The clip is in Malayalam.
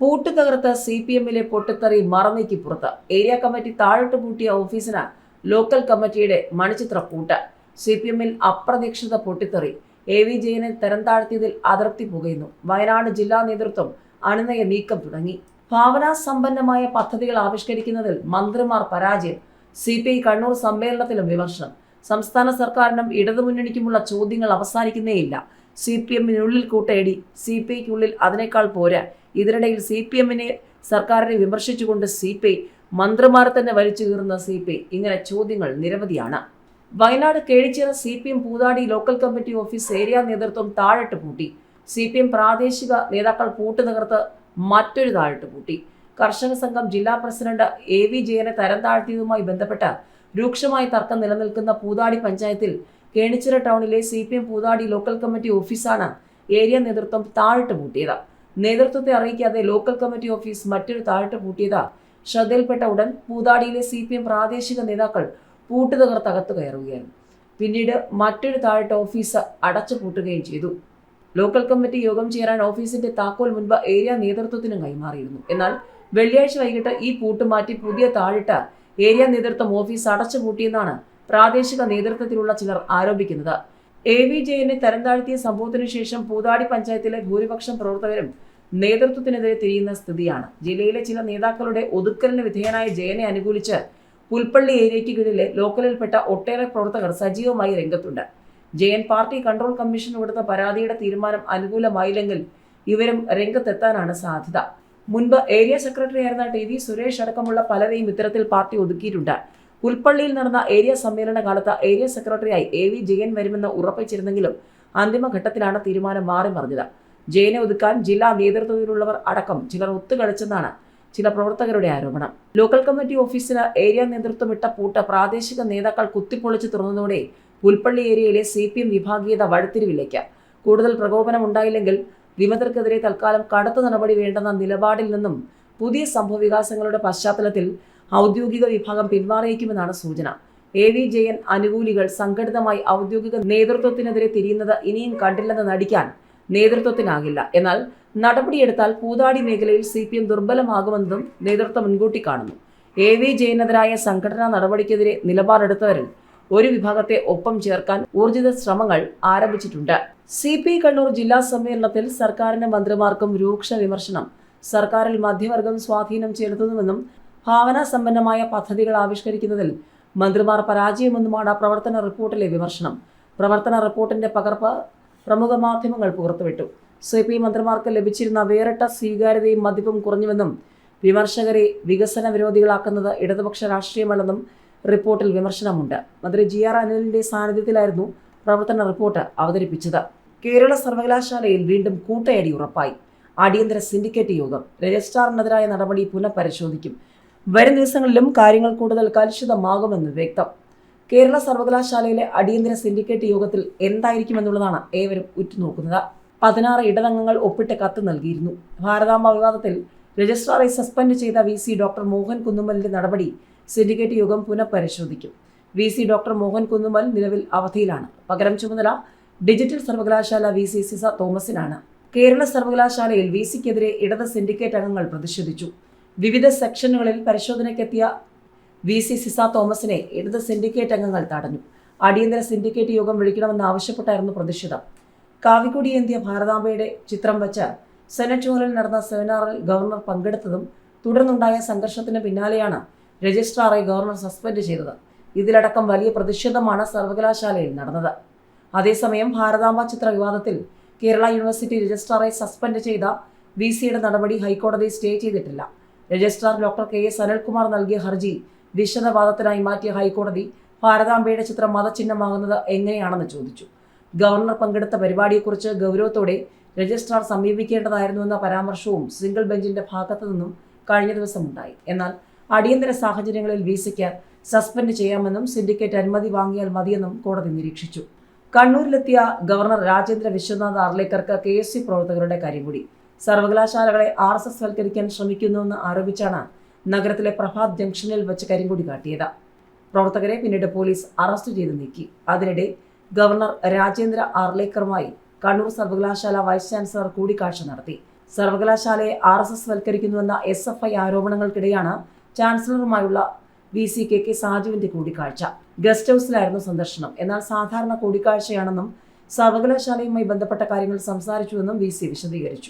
പൂട്ട് തകർത്ത സി പി എമ്മിലെ പൊട്ടിത്തെറി മറന്നേക്ക് പുറത്ത്. ഏരിയ കമ്മിറ്റി താഴോട്ട് പൂട്ടിയ ഓഫീസിന് ലോക്കൽ കമ്മിറ്റിയുടെ മണിച്ചിത്ര പൂട്ട്. സി പി എമ്മിൽ അപ്രതീക്ഷിത പൊട്ടിത്തെറി. എ വി ജയനെ തരം താഴ്ത്തിയതിൽ അതൃപ്തി പുകയുന്നു. വയനാട് ജില്ലാ നേതൃത്വം അനുനയ നീക്കം തുടങ്ങി. ഭാവനാ സമ്പന്നമായ പദ്ധതികൾ ആവിഷ്കരിക്കുന്നതിൽ മന്ത്രിമാർ പരാജയം. സി പി ഐ കണ്ണൂർ സമ്മേളനത്തിലും വിമർശനം. സംസ്ഥാന സർക്കാരിനും ഇടതുമുന്നണിക്കുമുള്ള ചോദ്യങ്ങൾ അവസാനിക്കുന്നേയില്ല. സി പി എമ്മിനുള്ളിൽ കൂട്ടയടി സി പി ഐക്കുള്ളിൽ അതിനേക്കാൾ പോരാ. ഇതിനിടയിൽ സി പി എമ്മിനെ സർക്കാരിനെ വിമർശിച്ചുകൊണ്ട് സി പി ഐ മന്ത്രിമാരെ തന്നെ വലിച്ചു കീറുന്ന സി പി ഐ. ഇങ്ങനെ ചോദ്യങ്ങൾ നിരവധിയാണ്. Wayanad Kenichira C P M Poothadi local committee office area നേതൃത്വം താഴിട്ട് പൂട്ടി. സി പി എം പ്രാദേശിക നേതാക്കൾ പൂട്ട് നികർത്ത് മറ്റൊരു താഴിട്ട് പൂട്ടി. കർഷക സംഘം ജില്ലാ പ്രസിഡന്റ് എ വി ജയനെ തരം താഴ്ത്തിയതുമായി ബന്ധപ്പെട്ട് രൂക്ഷമായ തർക്കം നിലനിൽക്കുന്ന പൂതാടി പഞ്ചായത്തിൽ കേണിച്ചിറ ടൗണിലെ C P M Poothadi local committee ഓഫീസാണ് ഏരിയ നേതൃത്വം താഴിട്ട് പൂട്ടിയത്. നേതൃത്വത്തെ അറിയിക്കാതെ ലോക്കൽ കമ്മിറ്റി ഓഫീസ് മറ്റൊരു താഴിട്ട് പൂട്ടിയത് ശ്രദ്ധയിൽപ്പെട്ട ഉടൻ പൂതാടിയിലെ സി പി എം പ്രാദേശിക നേതാക്കൾ പൂട്ട് കയറുകയായിരുന്നു. പിന്നീട് മറ്റൊരു താഴ്ത്ത ഓഫീസ് അടച്ചു പൂട്ടുകയും ചെയ്തു. ലോക്കൽ കമ്മിറ്റി യോഗം ചേരാൻ ഓഫീസിന്റെ താക്കോൽ മുൻപ് ഏരിയ നേതൃത്വത്തിന് കൈമാറിയിരുന്നു. എന്നാൽ വെള്ളിയാഴ്ച വൈകിട്ട് ഈ പൂട്ട് മാറ്റി പുതിയ താഴിട്ട് ഏരിയ നേതൃത്വം ഓഫീസ് അടച്ചു പൂട്ടിയെന്നാണ് പ്രാദേശിക നേതൃത്വത്തിലുള്ള ചിലർ ആരോപിക്കുന്നത്. എ വി ജയനെ തരംതാഴ്ത്തിയ സംഭവത്തിനു ശേഷം പൂതാടി പഞ്ചായത്തിലെ ഭൂരിപക്ഷം പ്രവർത്തകരും നേതൃത്വത്തിനെതിരെ തിരിയുന്ന സ്ഥിതിയാണ്. ജില്ലയിലെ ചില നേതാക്കളുടെ ഒതുക്കലിന് വിധേയനായ ജയനെ അനുകൂലിച്ച് പുൽപ്പള്ളി ഏരിയയ്ക്ക് കീഴിലെ ലോക്കലിൽപ്പെട്ട ഒട്ടേറെ പ്രവർത്തകർ സജീവമായി രംഗത്തുണ്ട്. ജയൻ പാർട്ടി കൺട്രോൾ കമ്മീഷൻ കൊടുത്ത പരാതിയുടെ തീരുമാനം അനുകൂലമായില്ലെങ്കിൽ ഇവരും രംഗത്തെത്താനാണ് സാധ്യത. മുൻപ് ഏരിയ സെക്രട്ടറി ആയിരുന്ന ടി വി സുരേഷ് അടക്കമുള്ള പലരെയും ഇത്തരത്തിൽ പാർട്ടി ഒതുക്കിയിട്ടുണ്ട്. പുൽപ്പള്ളിയിൽ നടന്ന ഏരിയ സമ്മേളന കാലത്ത് ഏരിയ സെക്രട്ടറിയായി എ വി ജയൻ വരുമെന്ന് ഉറപ്പിച്ചിരുന്നെങ്കിലും അന്തിമഘട്ടത്തിലാണ് തീരുമാനം മാറി മറിഞ്ഞത്. ജയനെ ഒതുക്കാൻ ജില്ലാ നേതൃത്വത്തിലുള്ളവർ അടക്കം ചിലർ ഒത്തുകളിച്ചെന്നാണ് ചില പ്രവർത്തകരുടെ ആരോപണം. ലോക്കൽ കമ്മിറ്റി ഓഫീസിന് ഏരിയ നേതൃത്വം ഇട്ട പൂട്ട് പ്രാദേശിക നേതാക്കൾ കുത്തിപ്പൊളിച്ച് തുറന്നതോടെ പുൽപ്പള്ളി ഏരിയയിലെ സി പി എം വിഭാഗീയത വഴിത്തിരിവിലേക്ക്. കൂടുതൽ പ്രകോപനം ഉണ്ടായില്ലെങ്കിൽ വിമതർക്കെതിരെ തൽക്കാലം കടുത്ത നടപടി വേണ്ടെന്ന നിലപാടിൽ നിന്നും പുതിയ സംഭവവികാസങ്ങളുടെ പശ്ചാത്തലത്തിൽ ഔദ്യോഗിക വിഭാഗം പിന്മാറിയേക്കുമെന്നാണ് സൂചന. എ വി ജയൻ അനുകൂലികൾ സംഘടിതമായി ഔദ്യോഗിക നേതൃത്വത്തിനെതിരെ തിരിയുന്നത് ഇനിയും കണ്ടില്ലെന്ന് നടിക്കാൻ നേതൃത്വത്തിനാകില്ല. എന്നാൽ നടപടിയെടുത്താൽ പൂതാടി മേഖലയിൽ സി പി എം ദുർബലമാകുമെന്നതും നേതൃത്വം മുൻകൂട്ടി കാണുന്നു. എ വി ജയനെതിരായ സംഘടനാ നടപടിക്കെതിരെ നിലപാടെടുത്തവരിൽ ഒരു വിഭാഗത്തെ ഒപ്പം ചേർക്കാൻ ഊർജിത ശ്രമങ്ങൾ ആരംഭിച്ചിട്ടുണ്ട്. സി പി കണ്ണൂർ ജില്ലാ സമ്മേളനത്തിൽ സർക്കാരിന്റെ മന്ത്രിമാർക്കും രൂക്ഷ വിമർശനം. സർക്കാരിൽ മധ്യവർഗം സ്വാധീനം ചെലുത്തുന്നുവെന്നും ഭാവനാ സമ്പന്നമായ പദ്ധതികൾ ആവിഷ്കരിക്കുന്നതിൽ മന്ത്രിമാർ പരാജയമെന്നുമാണ് പ്രവർത്തന റിപ്പോർട്ടിലെ വിമർശനം. പ്രവർത്തന റിപ്പോർട്ടിന്റെ പകർപ്പ് പ്രമുഖ മാധ്യമങ്ങൾ പുറത്തുവിട്ടു. സി പി മന്ത്രിമാർക്ക് ലഭിച്ചിരുന്ന വേറിട്ട സ്വീകാര്യതയും മതിപ്പും കുറഞ്ഞുവെന്നും വിമർശകരെ വികസന വിരോധികളാക്കുന്നത് ഇടതുപക്ഷ രാഷ്ട്രീയമല്ലെന്നും റിപ്പോർട്ടിൽ വിമർശനമുണ്ട്. മന്ത്രി ജി ആർ അനിലിന്റെ സാന്നിധ്യത്തിലായിരുന്നു പ്രവർത്തന റിപ്പോർട്ട് അവതരിപ്പിച്ചത്. കേരള സർവകലാശാലയിൽ വീണ്ടും കൂട്ടയടി ഉറപ്പായി. അടിയന്തര സിൻഡിക്കേറ്റ് യോഗം. രജിസ്ട്രാറിനെതിരായ നടപടി പുനഃപരിശോധിക്കും. വരും ദിവസങ്ങളിലും കാര്യങ്ങൾ കൂടുതൽ കലുഷിതമാകുമെന്ന് വ്യക്തം. കേരള സർവകലാശാലയിലെ അടിയന്തര സിൻഡിക്കേറ്റ് യോഗത്തിൽ എന്തായിരിക്കുമെന്നുള്ളതാണ് ഏവരും ഉറ്റുനോക്കുന്നത്. പതിനാറ് ഇടതംഗങ്ങൾ ഒപ്പിട്ട് കത്ത് നൽകിയിരുന്നു. ഭാരതാംബ വിവാദത്തിൽ രജിസ്ട്രാറെ സസ്പെൻഡ് ചെയ്ത വി സി ഡോക്ടർ മോഹൻ കുന്നുമലിന്റെ നടപടി സിൻഡിക്കേറ്റ് യോഗം പുനഃപരിശോധിക്കും. V C doctor Mohan Kunnummal നിലവിൽ അവധിയിലാണ്. പകരം ചുമതല ഡിജിറ്റൽ സർവകലാശാല വി സി സിസ തോമസിനാണ്. കേരള സർവകലാശാലയിൽ വി സിക്കെതിരെ ഇടത് സിൻഡിക്കേറ്റ് അംഗങ്ങൾ പ്രതിഷേധിച്ചു. വിവിധ സെക്ഷനുകളിൽ പരിശോധനയ്ക്കെത്തിയ വി സി സിസ തോമസിനെ ഇടത് സിൻഡിക്കേറ്റ് അംഗങ്ങൾ തടഞ്ഞു. അടിയന്തര സിൻഡിക്കേറ്റ് യോഗം വിളിക്കണമെന്ന് ആവശ്യപ്പെട്ടായിരുന്നു പ്രതിഷേധം. കാവിക്കുടി എന്തിയ ഭാരതാംബയുടെ ചിത്രം വെച്ച് സെനറ്റ് നടന്ന സെമിനാറിൽ ഗവർണർ പങ്കെടുത്തതും തുടർന്നുണ്ടായ സംഘർഷത്തിന് പിന്നാലെയാണ് രജിസ്ട്രാറെ ഗവർണർ സസ്പെൻഡ് ചെയ്തത്. ഇതിലടക്കം വലിയ പ്രതിഷേധമാണ് സർവകലാശാലയിൽ നടന്നത്. അതേസമയം ഭാരതാംബ ചിത്ര വിവാദത്തിൽ കേരള യൂണിവേഴ്സിറ്റി രജിസ്ട്രാറെ സസ്പെൻഡ് ചെയ്ത വി സിയുടെ നടപടി ഹൈക്കോടതി സ്റ്റേ ചെയ്തിട്ടില്ല. Registrar doctor K S Anilkumar നൽകിയ ഹർജി വിശദവാദത്തിനായി മാറ്റിയ ഹൈക്കോടതി ഭാരതാംബയുടെ ചിത്രം മതചിഹ്നമാകുന്നത് എങ്ങനെയാണെന്ന് ചോദിച്ചു. ഗവർണർ പങ്കെടുത്ത പരിപാടിയെക്കുറിച്ച് ഗൗരവത്തോടെ രജിസ്ട്രാർ സമീപിക്കേണ്ടതായിരുന്നുവെന്ന പരാമർശവും സിംഗിൾ ബെഞ്ചിന്റെ ഭാഗത്തു നിന്നും കഴിഞ്ഞ ദിവസം ഉണ്ടായി എന്നാൽ അടിയന്തര സാഹചര്യങ്ങളിൽ വിസയ്ക്ക് സസ്പെൻഡ് ചെയ്യാമെന്നും സിൻഡിക്കേറ്റ് അനുമതി വാങ്ങിയാൽ മതിയെന്നും കോടതി നിരീക്ഷിച്ചു. കണ്ണൂരിലെത്തിയ ഗവർണർ രാജേന്ദ്ര വിശ്വനാഥ് ആർലേക്കർക്ക് കെ എസ് സി പ്രവർത്തകരുടെ കരിങ്കുടി സർവകലാശാലകളെ ആർ എസ് എസ് വൽക്കരിക്കാൻ ശ്രമിക്കുന്നുവെന്ന് ആരോപിച്ചാണ് നഗരത്തിലെ പ്രഭാത് ജംഗ്ഷനിൽ വെച്ച് കരിങ്കുടി കാട്ടിയത്. പ്രവർത്തകരെ പിന്നീട് പോലീസ് അറസ്റ്റ് ചെയ്ത് നീക്കി. അതിനിടെ ഗവർണർ രാജേന്ദ്ര ആർലേക്കറുമായി കണ്ണൂർ സർവകലാശാല വൈസ് ചാൻസലർ കൂടിക്കാഴ്ച നടത്തി. സർവകലാശാലയെ ആർ എസ് എസ് വൽക്കരിക്കുന്നുവെന്ന എസ് എഫ് ഐ ആരോപണങ്ങൾക്കിടെയാണ് ചാൻസലറുമായുള്ള വി സി കെ കെ സാജുവിന്റെ കൂടിക്കാഴ്ച. ഗസ്റ്റ് ഹൗസിലായിരുന്നു സന്ദർശനം. എന്നാൽ സാധാരണ കൂടിക്കാഴ്ചയാണെന്നും സർവകലാശാലയുമായി ബന്ധപ്പെട്ട കാര്യങ്ങൾ സംസാരിച്ചുവെന്നും വി സി വിശദീകരിച്ചു.